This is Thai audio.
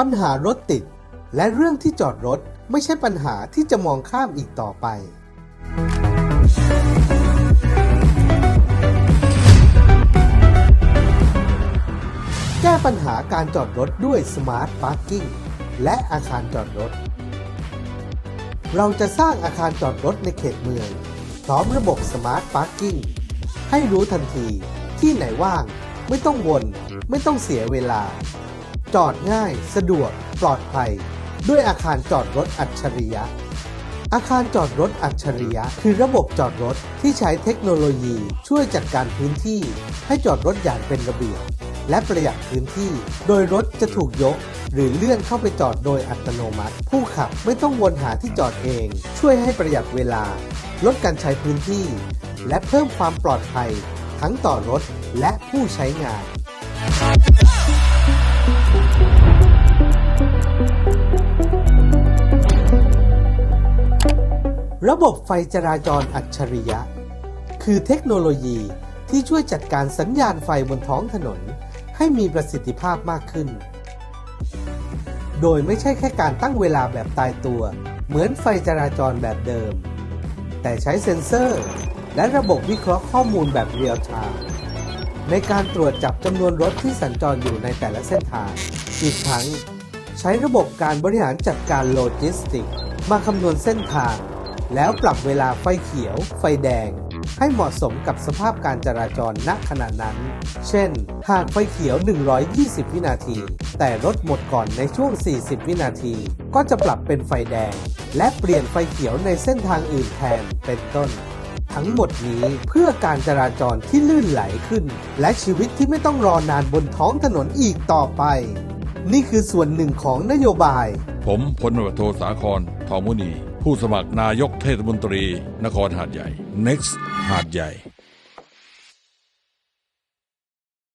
ปัญหารถติด และเรื่องที่จอดรถไม่ใช่ปัญหาที่จะมองข้ามอีกต่อไป แก้ปัญหาการจอดรถด้วย Smart Parking และอาคารจอดรถ เราจะสร้างอาคารจอดรถในเขตเมือง พร้อมระบบ Smart Parking ให้รู้ทันทีที่ไหนว่าง ไม่ต้องวน ไม่ต้องเสียเวลา จอดง่าย สะดวก ปลอดภัย ด้วยอาคารจอดรถอัจฉริยะ อาคารจอดรถอัจฉริยะ คือระบบจอดรถที่ใช้เทคโนโลยีช่วยจัดการพื้นที่ ให้จอดรถอย่างเป็นระเบียบและประหยัดพื้นที่ โดยรถจะถูกยก หรือเลื่อนเข้าไปจอดโดยอัตโนมัติ ผู้ขับไม่ต้องวนหาที่จอดเอง ช่วยให้ประหยัดเวลา ลดการใช้พื้นที่ และเพิ่มความปลอดภัย ทั้งต่อรถและผู้ใช้งาน ระบบไฟจราจรอัจฉริยะ คือเทคโนโลยีที่ช่วยจัดการสัญญาณไฟบนท้องถนน ให้มีประสิทธิภาพมากขึ้น โดยไม่ใช่แค่การตั้งเวลาแบบตายตัว เหมือนไฟจราจรแบบเดิม แต่ใช้เซ็นเซอร์ และระบบวิเคราะห์ข้อมูลแบบเรียลไทม์ ในการตรวจจับจำนวนรถที่สัญจรอยู่ในแต่ละเส้นทาง อีกทั้ง ใช้ระบบการบริหารจัดการโลจิสติก มาคำนวณเส้นทาง แล้วปรับเวลาไฟเขียว ไฟแดง ให้เหมาะสมกับสภาพการจราจรณขณะนั้น เช่น หากไฟเขียว 120 วินาที แต่รถหมดก่อนในช่วง 40 วินาที ก็จะปรับเป็นไฟแดง และเปลี่ยนไฟเขียวในเส้นทางอื่นแทนเป็นต้น ทั้งหมดนี้เพื่อการจราจรที่ลื่นไหลขึ้น และชีวิตที่ไม่ต้องรอนานบนท้องถนนอีกต่อไป นี่คือส่วนหนึ่งของนโยบาย ผมพลตำรวจโทสาครทองมุนี ผู้สมัครนายกเทศมนตรี นครหาดใหญ่ Next หาดใหญ่